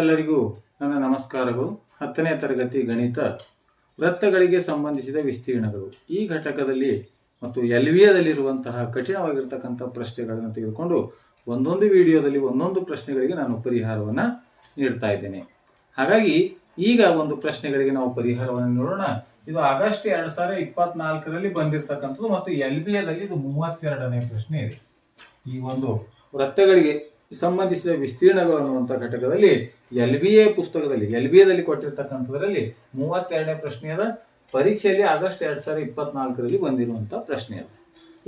ಎಲ್ಲರಿಗೂ ನನ್ನ ನಮಸ್ಕಾರಗಳು. ಹತ್ತನೇ ತರಗತಿ ಗಣಿತ ವೃತ್ತಗಳಿಗೆ ಸಂಬಂಧಿಸಿದ ವಿಸ್ತೀರ್ಣಗಳು. ಈ ಘಟಕದಲ್ಲಿ ಮತ್ತು ಎಲ್ ವಿ ಎದಲ್ಲಿರುವಂತಹ ಕಠಿಣವಾಗಿರ್ತಕ್ಕಂಥ ಪ್ರಶ್ನೆಗಳನ್ನು ತೆಗೆದುಕೊಂಡು ಒಂದೊಂದು ವಿಡಿಯೋದಲ್ಲಿ ಒಂದೊಂದು ಪ್ರಶ್ನೆಗಳಿಗೆ ನಾನು ಪರಿಹಾರವನ್ನು ನೀಡ್ತಾ ಇದ್ದೇನೆ. ಹಾಗಾಗಿ ಈಗ ಒಂದು ಪ್ರಶ್ನೆಗಳಿಗೆ ನಾವು ಪರಿಹಾರವನ್ನು ನೋಡೋಣ. ಇದು ಆಗಸ್ಟ್ ಎರಡ್ ಸಾವಿರದ ಇಪ್ಪತ್ನಾಲ್ಕರಲ್ಲಿ ಬಂದಿರತಕ್ಕಂಥದ್ದು ಮತ್ತು ಎಲ್ ಬಿ ಎದಲ್ಲಿ ಇದು ಮೂವತ್ತೆರಡನೇ ಪ್ರಶ್ನೆ ಇದೆ. ಈ ಒಂದು ವೃತ್ತಗಳಿಗೆ ಸಂಬಂಧಿಸಿದ ವಿಸ್ತೀರ್ಣಗಳು ಅನ್ನುವಂಥ ಘಟಕದಲ್ಲಿ ಎಲ್ ಬಿ ಎ ಪುಸ್ತಕದಲ್ಲಿ, ಎಲ್ ಬಿ ಎದಲ್ಲಿ ಕೊಟ್ಟಿರ್ತಕ್ಕಂಥದ್ರಲ್ಲಿ ಮೂವತ್ತೆರಡನೇ ಪ್ರಶ್ನೆಯದ ಪರೀಕ್ಷೆಯಲ್ಲಿ ಆಗಸ್ಟ್ ಎರಡ್ ಸಾವಿರದ ಇಪ್ಪತ್ನಾಲ್ಕರಲ್ಲಿ ಬಂದಿರುವಂಥ ಪ್ರಶ್ನೆ ಅದು.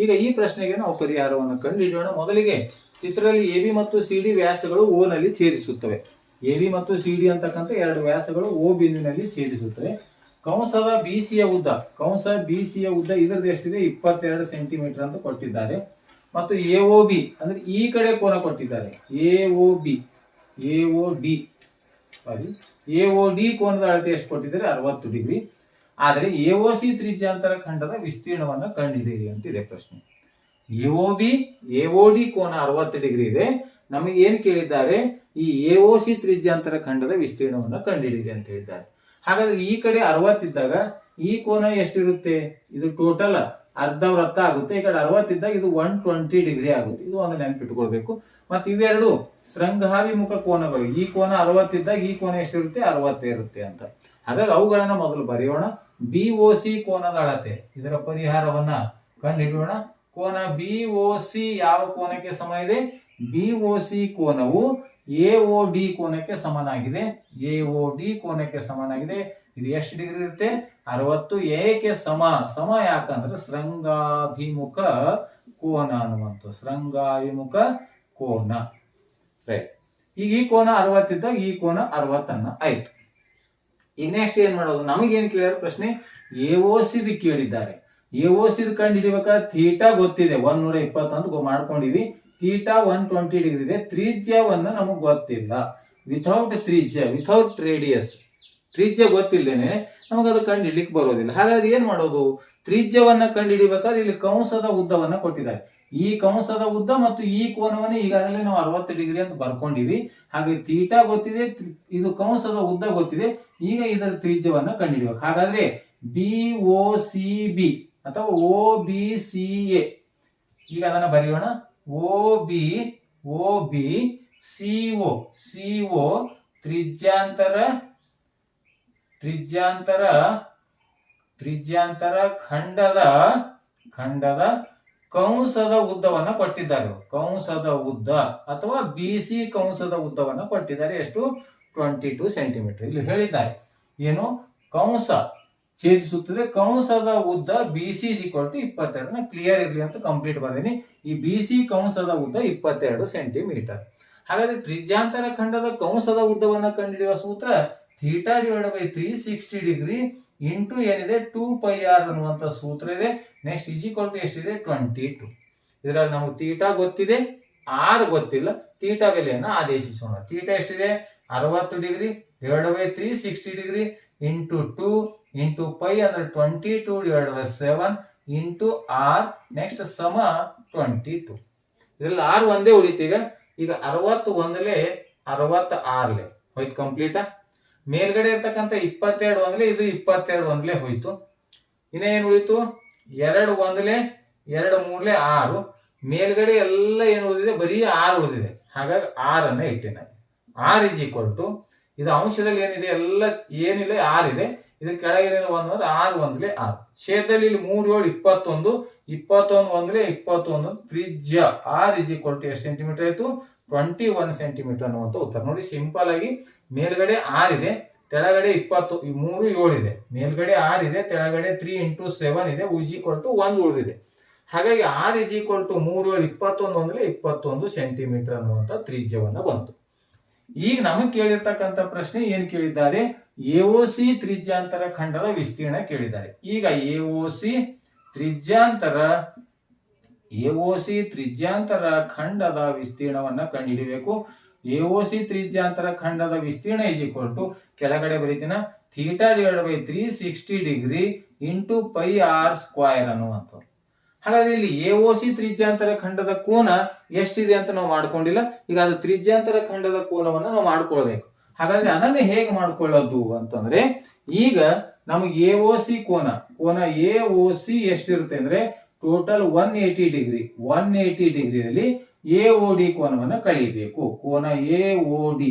ಈಗ ಈ ಪ್ರಶ್ನೆಗೆ ನಾವು ಪರಿಹಾರವನ್ನು ಕಂಡುಹಿಡಿಯೋಣ. ಮೊದಲಿಗೆ ಚಿತ್ರದಲ್ಲಿ ಎ ಬಿ ಮತ್ತು ಸಿ ಡಿ ವ್ಯಾಸಗಳು ಓ ನಲ್ಲಿ ಛೇದಿಸುತ್ತವೆ. ಎ ಬಿ ಮತ್ತು ಸಿ ಡಿ ಅಂತಕ್ಕಂಥ ಎರಡು ವ್ಯಾಸಗಳು ಓ ಬಿಂದುವಿನಲ್ಲಿ ಛೇದಿಸುತ್ತವೆ. ಕಂಸದ ಬಿ ಸಿಯ ಉದ್ದ, ಕಂಸ ಬಿ ಸಿಯ ಉದ್ದ ಇದರದ್ದು ಎಷ್ಟಿದೆ? ಇಪ್ಪತ್ತೆರಡು ಸೆಂಟಿಮೀಟರ್ ಅಂತ ಕೊಟ್ಟಿದ್ದಾರೆ. ಮತ್ತು ಎ ಒ ಬಿ ಅಂದ್ರೆ ಈ ಕಡೆ ಕೋನ ಕೊಟ್ಟಿದ್ದಾರೆ. A O B A O D sorry A O D ಕೋನದ ಅಳತೆ ಎಷ್ಟು ಕೊಟ್ಟಿದ್ದಾರೆ? ಅರವತ್ತು ಡಿಗ್ರಿ. ಆದರೆ ಎ ಒ ಸಿ ತ್ರಿಜ್ಯಾಂತರ ಖಂಡದ ವಿಸ್ತೀರ್ಣವನ್ನು ಕಂಡುಹಿಡಿಯಿರಿ ಅಂತ ಇದೆ ಪ್ರಶ್ನೆ. A O B A O D ಕೋನ ಅರವತ್ತು ಡಿಗ್ರಿ ಇದೆ. ನಮಗೆ ಏನ್ ಕೇಳಿದ್ದಾರೆ? ಈ ಎ ಒ ಸಿ ತ್ರಿಜ್ಯಾಂತರ ಖಂಡದ ವಿಸ್ತೀರ್ಣವನ್ನು ಕಂಡುಹಿಡಿಯಿರಿ ಅಂತ ಹೇಳಿದ್ದಾರೆ. ಹಾಗಾದ್ರೆ ಈ ಕಡೆ ಅರವತ್ತಿದ್ದಾಗ ಈ ಕೋನ ಎಷ್ಟಿರುತ್ತೆ? ಇದು ಟೋಟಲ್ ಅರ್ಧ ವೃತ್ತ ಆಗುತ್ತೆ. ಈ ಕಡೆ ಅರವತ್ತಿದ್ದಾಗ ಇದು ಒನ್ ಟ್ವೆಂಟಿ ಡಿಗ್ರಿ ಆಗುತ್ತೆ. ಇದು ಒಂದು ನೆನಪಿಟ್ಕೊಳ್ಬೇಕು ಮತ್ತೆ ಇವೆರಡು ಶೃಂಗಾಭಿಮುಖ ಕೋನಗಳು. ಈ ಕೋನ ಅರವತ್ತಿದ್ದಾಗ ಈ ಕೋನ ಎಷ್ಟಿರುತ್ತೆ? ಅರವತ್ತೇ ಇರುತ್ತೆ ಅಂತ. ಹಾಗಾಗಿ ಅವುಗಳನ್ನ ಮೊದಲು ಬರೆಯೋಣ. ಬಿ ಒ ಸಿ ಕೋನದ ಅಳತೆ. ಇದರ ಪರಿಹಾರವನ್ನ ಕಂಡುಹಿಡಿಯೋಣ ಕೋನ ಬಿ ಒ ಸಿ ಯಾವ ಕೋನಕ್ಕೆ ಸಮ ಇದೆ? ಬಿ ಒ ಸಿ ಕೋನವು ಎ ಒ ಡಿ ಕೋನಕ್ಕೆ ಸಮನಾಗಿದೆ. ಎ ಒ ಡಿ ಕೋನಕ್ಕೆ ಸಮನಾಗಿದೆ. ಇದು ಎಷ್ಟು ಡಿಗ್ರಿ ಇರುತ್ತೆ? ಅರವತ್ತು. ಏಕೆ ಸಮ? ಸಮ ಯಾಕಂದ್ರೆ ಶೃಂಗಾಭಿಮುಖ ಕೋನ ಅನ್ನುವಂಥ ಶೃಂಗಾಭಿಮುಖ ಕೋನ. ರೈಟ್ ಈಗ ಈ ಕೋನ ಅರವತ್ತಿದ್ದಾಗ ಈ ಕೋನ ಅರವತ್ತನ್ನ ಆಯ್ತು. ಈಗ ನೆಕ್ಸ್ಟ್ ಏನ್ ಮಾಡೋದು? ನಮಗೇನ್ ಕೇಳ್ಯಾರ ಪ್ರಶ್ನೆ? ಎ ಓ ಸಿದ್ ಕೇಳಿದ್ದಾರೆ. ಎ ಓ ಸಿದ್ ಕಂಡು ಹಿಡಿಬೇಕಾದ್ರೆ ಥೀಟಾ ಗೊತ್ತಿದೆ. ಒನ್ ನೂರ ಇಪ್ಪತ್ತು ಅಂತ ಗೊ- ಮಾಡ್ಕೊಂಡಿವಿ. ಥೀಟಾ ಒನ್ ಟ್ವೆಂಟಿ ಡಿಗ್ರಿ ಇದೆ. ತ್ರಿಜ್ಯವನ್ನ ನಮಗೆ ಗೊತ್ತಿಲ್ಲ. ವಿಥೌಟ್ ತ್ರಿಜ್ಯ ವಿಥೌಟ್ ರೇಡಿಯಸ್ ತ್ರಿಜ್ಯ ಗೊತ್ತಿಲ್ಲೇನೆ, ನಮಗದು ಅದು ಕಂಡು ಹಿಡಿಲಿಕ್ಕೆ ಬರೋದಿಲ್ಲ. ಹಾಗಾದ್ರೆ ಏನ್ ಮಾಡೋದು? ತ್ರಿಜ್ಯವನ್ನ ಕಂಡು ಹಿಡಿಬೇಕಾದ್ರೆ ಇಲ್ಲಿ ಕಂಸದ ಉದ್ದವನ್ನ ಕೊಟ್ಟಿದ್ದಾರೆ. ಈ ಕಂಸದ ಉದ್ದ ಮತ್ತು ಈ ಕೋನವನ್ನ ಈಗಾಗಲೇ ನಾವು ಅರವತ್ತು ಡಿಗ್ರಿ ಅಂತ ಬರ್ಕೊಂಡಿವಿ. ಹಾಗೆ ತೀಟಾ ಗೊತ್ತಿದೆ ಇದು ಕಂಸದ ಉದ್ದ ಗೊತ್ತಿದೆ, ಈಗ ಇದರ ತ್ರಿಜ್ಯವನ್ನ ಕಂಡುಹಿಡಿಬೇಕು ಹಾಗಾದ್ರೆ ಬಿ ಒ ಸಿ ಬಿ ಅಥವಾ ಒ ಬಿ ಸಿ ಎ ಈಗ ಅದನ್ನ ಬರೆಯೋಣ. O B O B C O C O ತ್ರಿಜ್ಯಾಂತರ ತ್ರಿಜ್ಯಾಂತರ ತ್ರಿಜ್ಯಾಂತರ ಖಂಡದ ಖಂಡದ ಕಂಸದ ಉದ್ದವನ್ನು ಕೊಟ್ಟಿದ್ದಾರೆ. ಕಂಸದ ಉದ್ದ ಅಥವಾ ಬಿ ಸಿ ಕಂಸದ ಉದ್ದವನ್ನು ಕೊಟ್ಟಿದ್ದಾರೆ. ಎಷ್ಟು? Twenty two centimetre. ಇಲ್ಲಿ ಹೇಳಿದ್ದಾರೆ. ಏನು? ಕಂಸ ಛೇದಿಸುತ್ತದೆ. ಕಂಸದ ಉದ್ದ ಬಿ ಸಿ ಇಕ್ವಲ್ ಟು ಇಪ್ಪತ್ತೆರಡು ಕ್ಲಿಯರ್ ಇರಲಿ ಅಂತ ಕಂಪ್ಲೀಟ್ ಬರೀನಿ ಈ ಬಿ ಸಿ ಕಂಸದ ಉದ್ದ ಇಪ್ಪತ್ತೆರಡು ಸೆಂಟಿಮೀಟರ್. ಹಾಗಾದ್ರೆ ತ್ರಿಜ್ಯಾಂತರ ಖಂಡದ ಕಂಸದ ಉದ್ದವನ್ನು ಕಂಡುಹಿಡಿಯುವ ಸೂತ್ರ theta divide by three sixty degree into ಏನಿದೆ ಟೂ ಪೈ ಆರ್ ಅನ್ನುವಂಥ ಸೂತ್ರ ಇದೆ. ನೆಕ್ಸ್ಟ್ ಇಜಿ ಟು ಎಷ್ಟಿದೆ? Twenty two. ಇದರಲ್ಲಿ ನಮಗೆ ತೀಟಾ ಗೊತ್ತಿದೆ, ಆರ್ ಗೊತ್ತಿಲ್ಲ. ತೀಟಾ ಬೆಲೆಯನ್ನು ಆದೇಶಿಸೋಣ. ತೀಟಾ ಎಷ್ಟಿದೆ? ಅರವತ್ತು degree. Divide by three sixty degree into two into pi ಅಂದ್ರೆ twenty two divide by seven into r. Next ಸಮ ಟ್ವೆಂಟಿ ಟು. ಇದರಲ್ಲಿ ಆರ್ ಒಂದೇ ಉಳಿತೀವಿ ಈಗ ಅರವತ್ತು ಒಂದಲೇ ಅರವತ್ತು ಆರ್ಲೆ ಹೋಯ್ತು ಕಂಪ್ಲೀಟಾ ಮೇಲ್ಗಡೆ ಇರ್ತಕ್ಕಂಥ ಇಪ್ಪತ್ತೆರಡು ಒಂದ್ಲೆ, ಇದು ಇಪ್ಪತ್ತೆರಡು ಒಂದ್ಲೆ ಹೋಯ್ತು. ಇನ್ನ ಏನು ಉಳಿತು? ಎರಡು ಒಂದ್ಲೆ, ಎರಡು ಮೂರ್ಲೆ ಆರು. ಮೇಲ್ಗಡೆ ಎಲ್ಲ ಏನು ಉಳಿದಿದೆ? ಬರೀ ಆರು ಉಳಿದಿದೆ. ಹಾಗಾಗಿ ಆರನ್ನ ಇಟ್ಟಿನ. ಆರ್ ಇಸ್ ಈಕ್ವಲ್ ಟು ಇದು ಅಂಶದಲ್ಲಿ ಏನಿದೆ? ಎಲ್ಲ ಏನಿಲ್ಲ ಆರ್ ಇದೆ ಇದ್ರ ಕೆಳಗೆ ಒಂದು ಅಂದ್ರೆ ಆರು ಒಂದ್ಲೆ ಆರು. ಛೇದದಲ್ಲಿ ಇಲ್ಲಿ ಮೂರು, ಏಳು, ಇಪ್ಪತ್ತೊಂದು. ಇಪ್ಪತ್ತೊಂದು ಒಂದ್ಲೆ, ಇಪ್ಪತ್ತೊಂದು, ತ್ರಿಜ್ಯ. ಆರ್ ಇಸ್ ಈಕ್ವಲ್ ಟು ಎಷ್ಟು ಸೆಂಟಿಮೀಟರ್ ಆಯ್ತು? ಟ್ವೆಂಟಿ ಒನ್ ಸೆಂಟಿಮೀಟರ್ ಅನ್ನುವಂತ ಉತ್ತರ. ನೋಡಿ, ಸಿಂಪಲ್ ಆಗಿ ಮೇಲ್ಗಡೆ ಆರ್ ಇದೆ, ತೆಳಗಡೆ ಇಪ್ಪತ್ತು ಮೂರು ಏಳು ಇದೆ. ಮೇಲ್ಗಡೆ ಆರಿದೆ ತೆಳಗಡೆ ತ್ರೀ ಇಂಟು ಸೆವೆನ್ ಇದೆ ಈಕ್ವಲ್ ಟು ಒಂದು ಉಳಿದಿದೆ. ಹಾಗಾಗಿ ಆರ್ ಇಸ್ ಈಕ್ವಲ್ ಟು ಮೂರು ಏಳು, ಇಪ್ಪತ್ತೊಂದು ಅಂದ್ರೆ ಇಪ್ಪತ್ತೊಂದು ಸೆಂಟಿಮೀಟರ್ ಅನ್ನುವಂತ ತ್ರಿಜ್ಯವನ್ನ ಬಂತು. ಈಗ ನಮಗೆ ಕೇಳಿರ್ತಕ್ಕಂಥ ಪ್ರಶ್ನೆ ಏನ್ ಕೇಳಿದ್ದಾರೆ? ಎಒಸಿ ತ್ರಿಜ್ಯಾಂತರ ಖಂಡದ ವಿಸ್ತೀರ್ಣ ಕೇಳಿದ್ದಾರೆ. ಈಗ ಎಒಸಿ ತ್ರಿಜ್ಯಾಂತರ ಎಒಸಿ ತ್ರಿಜ್ಯಾಂತರ ಖಂಡದ ವಿಸ್ತೀರ್ಣವನ್ನ ಕಂಡುಹಿಡಿಯಬೇಕು ಎಒಸಿ ತ್ರಿಜ್ಯಾಂತರ ಖಂಡದ ವಿಸ್ತೀರ್ಣ ಇಸ್ ಈಕ್ವಲ್ ಟು ಕೆಳಗಡೆ ಬರೀತೀನ theta divide by three sixty degree into pi r square ಅನ್ನುವಂಥದ್ದು. ಹಾಗಾದ್ರೆ ಇಲ್ಲಿ ಎಒಸಿ ತ್ರಿಜ್ಯಾಂತರ ಖಂಡದ ಕೋನ ಎಷ್ಟಿದೆ ಅಂತ ನಾವು ಮಾಡ್ಕೊಂಡಿಲ್ಲ. ಈಗ ಅದು ತ್ರಿಜ್ಯಾಂತರ ಖಂಡದ ಕೋನವನ್ನ ನಾವು ಮಾಡ್ಕೊಳ್ಬೇಕು. ಹಾಗಾದ್ರೆ ಅದನ್ನ ಹೇಗೆ ಮಾಡ್ಕೊಳ್ಳೋದು ಅಂತಂದ್ರೆ ಈಗ ನಮಗೆ ಎ ಕೋನ ಕೋನ ಎ ಎಷ್ಟಿರುತ್ತೆ ಅಂದ್ರೆ total one eighty degree one eighty ಡಿಗ್ರಿಯಲ್ಲಿ ಎ ಒ ಡಿ ಕೋನವನ್ನು ಕಳಿಬೇಕು ಕೋನ ಎ ಒ ಡಿ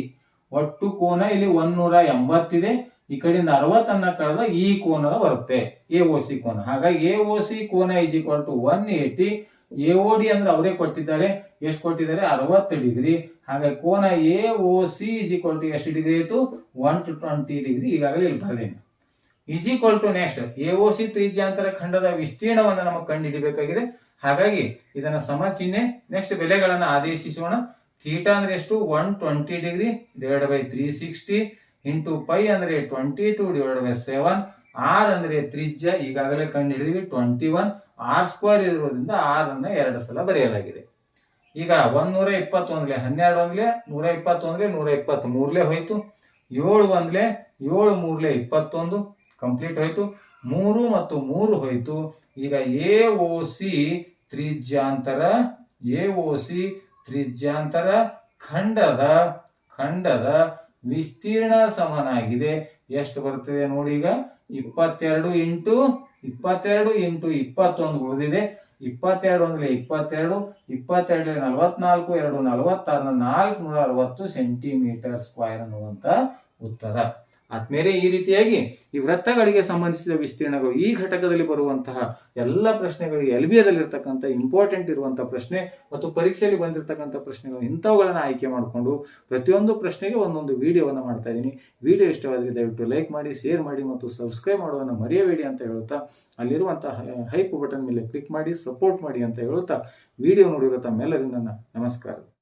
ಒಟ್ಟು ಕೋನ ಇಲ್ಲಿ ಒನ್ನೂರ ಎಂಬತ್ತಿದೆ. ಈ ಕಡೆಯಿಂದ ಅರವತ್ತನ್ನ ಕಳೆದ ಈ ಕೋನದ ಬರುತ್ತೆ. ಎ ಓ ಸಿ ಕೋನ. ಹಾಗಾಗಿ ಎ ಓ ಸಿ ಕೋನ is equal to one eighty A O D ಅಂದ್ರೆ ಅವರೇ ಕೊಟ್ಟಿದ್ದಾರೆ. ಎಷ್ಟು ಕೊಟ್ಟಿದ್ದಾರೆ? ಅರವತ್ತು ಡಿಗ್ರಿ. ಹಾಗಾಗಿ ಕೋನ A O C is equal to ಎಷ್ಟು ಡಿಗ್ರಿ ಆಯಿತು? One two twenty degree. ಈಗಾಗಲೇ ಇಲ್ಲಿ ಬರೆದೇನೆ is equal to next A O C ತ್ರಿಜ್ಯಾಂತರ ಖಂಡದ ವಿಸ್ತೀರ್ಣವನ್ನು ನಮಗೆ ಕಂಡುಹಿಡಿಬೇಕಾಗಿದೆ ಹಾಗಾಗಿ ಇದನ್ನ ಸಮ ಚಿಹ್ನೆ ನೆಕ್ಸ್ಟ್ ಬೆಲೆಗಳನ್ನ ಆದೇಶಿಸೋಣ. ಥೀಟಾ ಅಂದ್ರೆ ಎಷ್ಟು? One twenty degree divide by three sixty into pi ಅಂದ್ರೆ twenty two divide by seven. R ಅಂದ್ರೆ ತ್ರಿಜ್ಯ, ಈಗಾಗಲೇ ಕಂಡು ಹಿಡಿದ್ವಿ ಟ್ವೆಂಟಿ ಒನ್. ಆರ್ ಸ್ಕ್ವೇರ್ ಇರೋದ್ರಿಂದ ಆರ್ ಅನ್ನ ಎರಡು ಸಲ ಬರೆಯಲಾಗಿದೆ. ಈಗ ಒಂದೂರ ಇಪ್ಪತ್ತೊಂದ್ಲೆ, ಹನ್ನೆರಡು ಒಂದ್ಲೆ, ನೂರ ಇಪ್ಪತ್ತೊಂದ್ಲೆ, ನೂರ ಇಪ್ಪತ್ತ್ ಮೂರ್ಲೆ ಹೋಯ್ತು. ಏಳು ಒಂದ್ಲೆ, ಏಳು ಮೂರ್ಲೆ ಇಪ್ಪತ್ತೊಂದು. ಕಂಪ್ಲೀಟ್ ಹೋಯಿತು. ಮೂರು ಮತ್ತು ಮೂರು ಹೋಯಿತು. ಈಗ ಎ ಓ ಸಿ ತ್ರಿಜ್ಯಾಂತರ ಎ ಓ ಸಿ ತ್ರಿಜ್ಯಾಂತರ ಖಂಡದ ಖಂಡದ ವಿಸ್ತೀರ್ಣ ಸಮನಾಗಿದೆ. ಎಷ್ಟು ಬರ್ತದೆ ನೋಡಿ ಈಗ. ಇಪ್ಪತ್ತೆರಡು ಇಂಟು ಇಪ್ಪತ್ತೆರಡು ಇಂಟು ಇಪ್ಪತ್ತೊಂದು ಉಳಿದಿದೆ. ಇಪ್ಪತ್ತೆರಡು ಅಂದ್ರೆ ಇಪ್ಪತ್ತೆರಡು ಇಪ್ಪತ್ತೆರಡು ನಲವತ್ನಾಲ್ಕು, ಎರಡು ನಲವತ್ತಾರು ನಾಲ್ಕು ನೂರ ಅರವತ್ತು ಸೆಂಟಿಮೀಟರ್ ಸ್ಕ್ವೇರ್ ಅನ್ನುವಂತ ಉತ್ತರ. ಆದ್ಮೇಲೆ ಈ ರೀತಿಯಾಗಿ ಈ ವೃತ್ತಗಳಿಗೆ ಸಂಬಂಧಿಸಿದ ವಿಸ್ತೀರ್ಣಗಳು ಈ ಘಟಕದಲ್ಲಿ ಬರುವಂತಹ ಎಲ್ಲ ಪ್ರಶ್ನೆಗಳಿಗೆ ಎಲ್ ಬಿ ಇಂಪಾರ್ಟೆಂಟ್ ಇರುವಂತಹ ಪ್ರಶ್ನೆ ಮತ್ತು ಪರೀಕ್ಷೆಯಲ್ಲಿ ಬಂದಿರತಕ್ಕಂಥ ಪ್ರಶ್ನೆಗಳು ಇಂಥವುಗಳನ್ನು ಆಯ್ಕೆ ಮಾಡಿಕೊಂಡು ಪ್ರತಿಯೊಂದು ಪ್ರಶ್ನೆಗೆ ಒಂದೊಂದು ವಿಡಿಯೋವನ್ನು ಮಾಡ್ತಾ ಇದ್ದೀನಿ ವಿಡಿಯೋ ಇಷ್ಟವಾದರೆ ದಯವಿಟ್ಟು ಲೈಕ್ ಮಾಡಿ, ಶೇರ್ ಮಾಡಿ ಮತ್ತು ಸಬ್ಸ್ಕ್ರೈಬ್ ಮಾಡೋದನ್ನು ಮರೆಯಬೇಡಿ ಅಂತ ಹೇಳುತ್ತಾ ಅಲ್ಲಿರುವಂತಹ ಹೈಪ್ ಬಟನ್ ಮೇಲೆ ಕ್ಲಿಕ್ ಮಾಡಿ, ಸಪೋರ್ಟ್ ಮಾಡಿ ಅಂತ ಹೇಳುತ್ತಾ ವಿಡಿಯೋ ನೋಡಿರೋ ತಮ್ಮೆಲ್ಲರಿಂದ ನಮಸ್ಕಾರ.